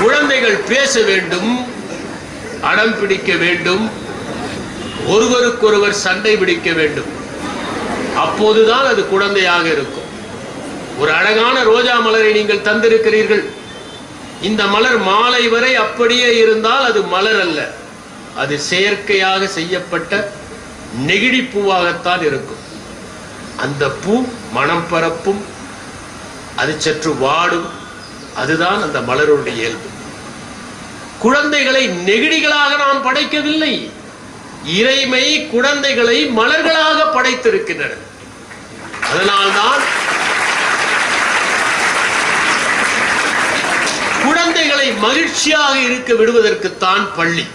குழந்தைகள் பேச வேண்டும் அடம் பிடிக்க வேண்டும் ஒருவருக்கொருவர் சண்டை பிடிக்க வேண்டும். அப்போதுதான் அது குழந்தையாக இருக்கும். ஒரு அழகான ரோஜா மலரை நீங்கள் தந்திருக்கிறீர்கள். இந்த மலர் மாலை வரை அப்படியே இருந்தால் அது மலர் அல்ல. அது செயற்கையாக செய்யப்பட்ட நெகிழி பூவாகத்தான் இருக்கும். அந்த பூ மனம் பரப்பும் அது சற்று வாடும். அதுதான் அந்த மலருடைய இயல்பு. குழந்தைகளை நெகிழிகளாக நாம் படைக்கவில்லை. இறைமை குழந்தைகளை மலர்களாக படைத்திருக்கின்றன. அதனால்தான் குழந்தைகளை மகிழ்ச்சியாக இருக்க விடுவதற்குத்தான் பள்ளி.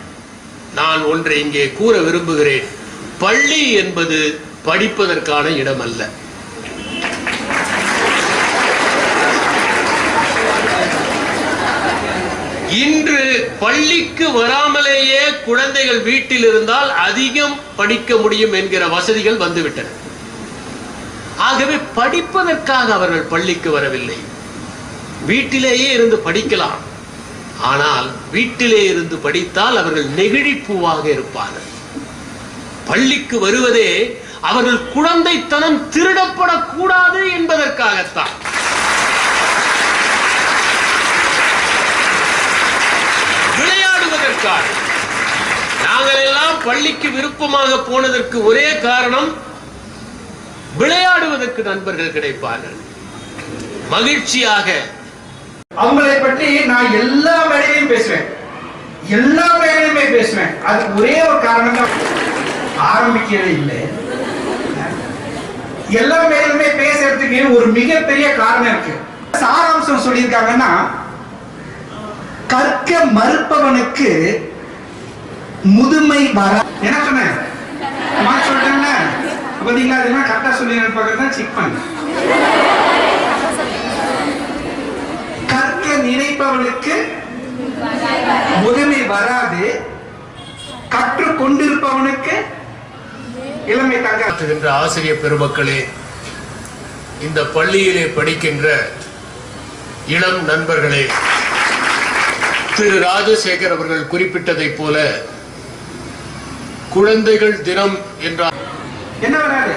நான் ஒன்றை இங்கே கூற விரும்புகிறேன். பள்ளி என்பது படிப்பதற்கான இடம் அல்ல இன்று பள்ளிக்கு வராமலேயே குழந்தைகள் வீட்டில் இருந்தால் அதிகம் படிக்க முடியும் என்கிற வசதிகள் வந்துவிட்டன. ஆகவே படிப்பதற்காக அவர்கள் பள்ளிக்கு வரவில்லை. வீட்டிலேயே இருந்து படிக்கலாம். ஆனால் வீட்டிலே இருந்து படித்தால் அவர்கள் நெகிழிப்பூவாக இருப்பார்கள். பள்ளிக்கு வருவதே அவர்கள் குழந்தைத்தனம் திருடப்படக்கூடாது என்பதற்காகத்தான் விளையாடுவதற்காக நாங்கள் எல்லாம் பள்ளிக்கு விருப்பமாக போனதற்கு ஒரே காரணம் விளையாடுவதற்கு நண்பர்கள் கிடைப்பார்கள். மகிழ்ச்சியாக. அவங்களை பற்றி நான் எல்லா வேலையிலும் பேசுவேன். எல்லா வேலையிலுமே பேசுவேன். அது ஒரே ஒரு காரணம் தான். ஆரம்பிக்கவே இல்லை. எல்லா வேலையிலுமே பேசுறதுக்கு ஒரு மிகப்பெரிய காரணம் இருக்கு. சாராம்சம் சொல்லியிருக்காங்கன்னா கற்க மறுப்பவனுக்கு முதுமை வர என்ன சொன்னேன்? மார்க் சொல்லிட்டேன்ல? பாத்தீங்களா அதெல்லாம் கரெக்டா சொல்லி தான் செக் பண்ண கற்க நினைப்பவனுக்கு முதுமை வராது. கற்று கொண்டிருப்பவனுக்கு இளமை தங்க ஆசிரியர் பெருமக்களே இந்த பள்ளியிலே படிக்கின்ற இளம் நண்பர்களே திரு ராஜசேகர் அவர்கள் குறிப்பிட்டதைப் போல குழந்தைகள் தினம் என்றால் என்ன வராது?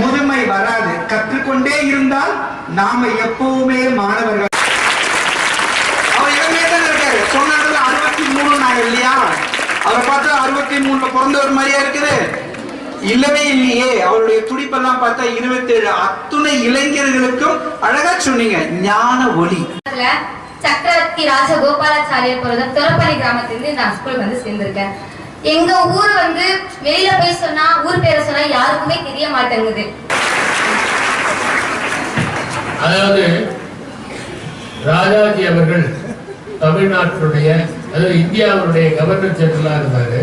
முதுமை வராது. கற்றுக்கொண்டே இருந்தால் நாம எப்பவுமே மாணவர்கள். அவர் இளமையா தான் இருக்காரு. சொன்னதுல அறுபத்தி மூணு நாங்க இல்லையா? அவரை பார்த்தா அறுபத்தி மூணுல பிறந்தவர் மாதிரியா இருக்குது. இல்லவே இல்லையே. அவருடைய துடிப்பெல்லாம் பார்த்தா இருபத்தேழு. அத்துணை இளைஞர்களுக்கும் அழகா சொன்னீங்க. ஞான ஒளி. அதுல சக்கரவர்த்தி ராஜகோபாலாச்சாரியர் பிறந்த துறப்பள்ளி கிராமத்திலிருந்து நான் ஸ்கூல் வந்து சேர்ந்திருக்கேன். எங்க ஊர் வந்து வெளியில போய் சொன்னா ஊர் பேரை சொன்னா யாருக்குமே தெரிய மாட்டேங்குது. அதாவது ராஜாஜி அவர்கள் தமிழ்நாட்டினுடைய அதாவது இந்தியாவுடைய கவர்னர் ஜெனரலா இருந்தாரு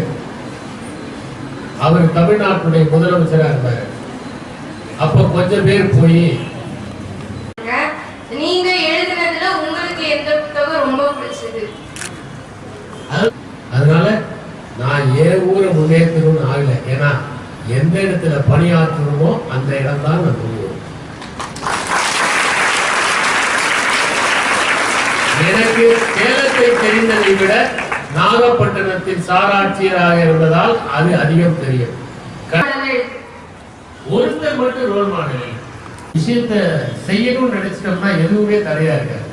அவர் தமிழ்நாட்டுடைய முதலமைச்சராக இருந்தார் அப்ப கொஞ்சம் பேர் போய் நான் என் ஊரை முன்னேற்றணும்னு ஆகல? ஏன்னா எந்த இடத்துல பணியாற்றணுமோ அந்த இடம் தான் நான் தூங்குவோம் எனக்கு சேலத்தை தெரிந்ததை விட நாகப்பட்டினத்தின் சாராட்சியராக இருந்ததால் அது அதிகம் தெரியும். ஒருத்தர் மட்டும் ரோல் மாடல் விஷயத்தை செய்யணும்னு நினைச்சிட்டோம்னா எதுவுமே தடையா இருக்காது.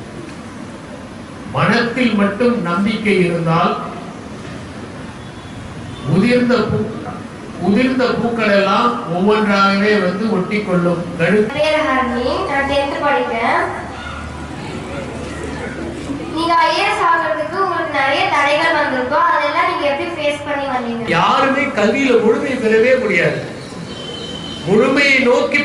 மனத்தில் மட்டும் நம்பிக்கை இருந்தால் உதிர்ந்த பூ உதிர்ந்த பூக்கள் எல்லாம் ஒவ்வொன்றாகவே வந்து ஒட்டி கொள்ளும் யாருமே கல்வியில முழுமை பெறவே முடியாது. முழுமையை நோக்கி